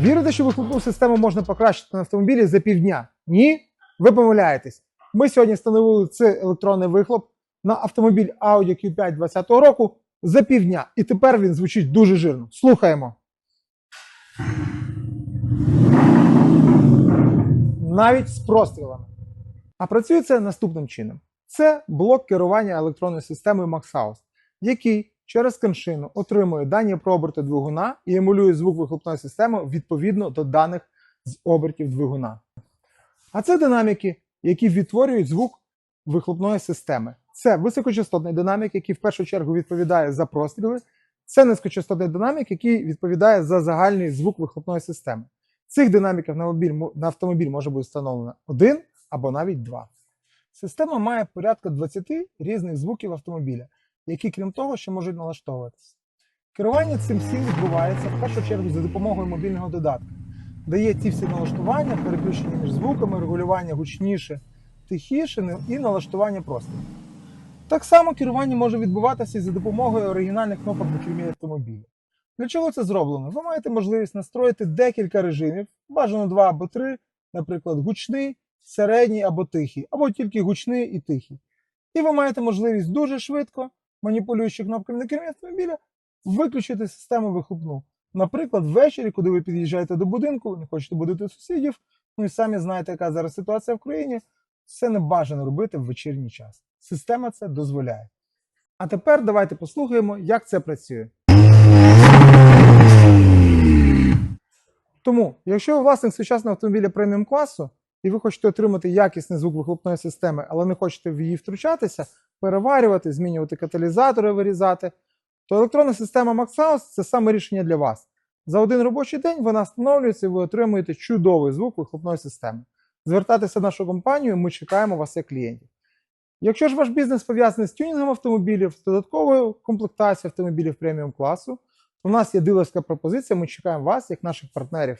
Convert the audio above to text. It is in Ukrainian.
Вірите, що вихлопну систему можна покращити на автомобілі за півдня? Ні? Ви помиляєтесь. Ми сьогодні встановили цей електронний вихлоп на автомобіль Audi Q5 2020 року за півдня. І тепер він звучить дуже жирно. Слухаємо. Навіть з прострілами. А працює це наступним чином: це блок керування електронною системою MaxHouse, який через коншину отримує дані про оберти двигуна і емулює звук вихлопної системи відповідно до даних з обертів двигуна. А це динаміки, які відтворюють звук вихлопної системи. Це високочастотний динамік, який в першу чергу відповідає за простріли. Це низькочастотний динамік, який відповідає за загальний звук вихлопної системи. Цих динаміків на автомобіль, на автомобіль може бути встановлено один або навіть два. Система має порядка 20 різних звуків автомобіля, які, крім того, ще можуть налаштовуватися. Керування цим всім відбувається в першу чергу за допомогою мобільного додатка, де є ці всі налаштування, переключення між звуками, регулювання гучніше, тихіше і налаштування простору. Так само керування може відбуватися і за допомогою оригінальних кнопок на кермі автомобіля. Для чого це зроблено? Ви маєте можливість настроїти декілька режимів, бажано два або три, наприклад, гучний, середній або тихий, або тільки гучний і тихий. І ви маєте можливість дуже швидко, маніпулюючи кнопками на кермі автомобіля, виключити систему вихлопну. Наприклад, ввечері, коли ви під'їжджаєте до будинку, не хочете будити сусідів, ну і самі знаєте, яка зараз ситуація в країні, це не бажано робити в вечірній час. Система це дозволяє. А тепер давайте послухаємо, як це працює. Тому, якщо ви власник сучасного автомобіля преміум класу, і ви хочете отримати якісний звук вихлопної системи, але не хочете в її втручатися, переварювати, змінювати каталізатори, вирізати, то електронна система MaxHouse – це саме рішення для вас. За один робочий день вона встановлюється і ви отримуєте чудовий звук вихлопної системи. Звертатися в нашу компанію, ми чекаємо вас як клієнтів. Якщо ж ваш бізнес пов'язаний з тюнінгом автомобілів, з додатковою комплектацією автомобілів преміум класу, то у нас є дилерська пропозиція, ми чекаємо вас як наших партнерів.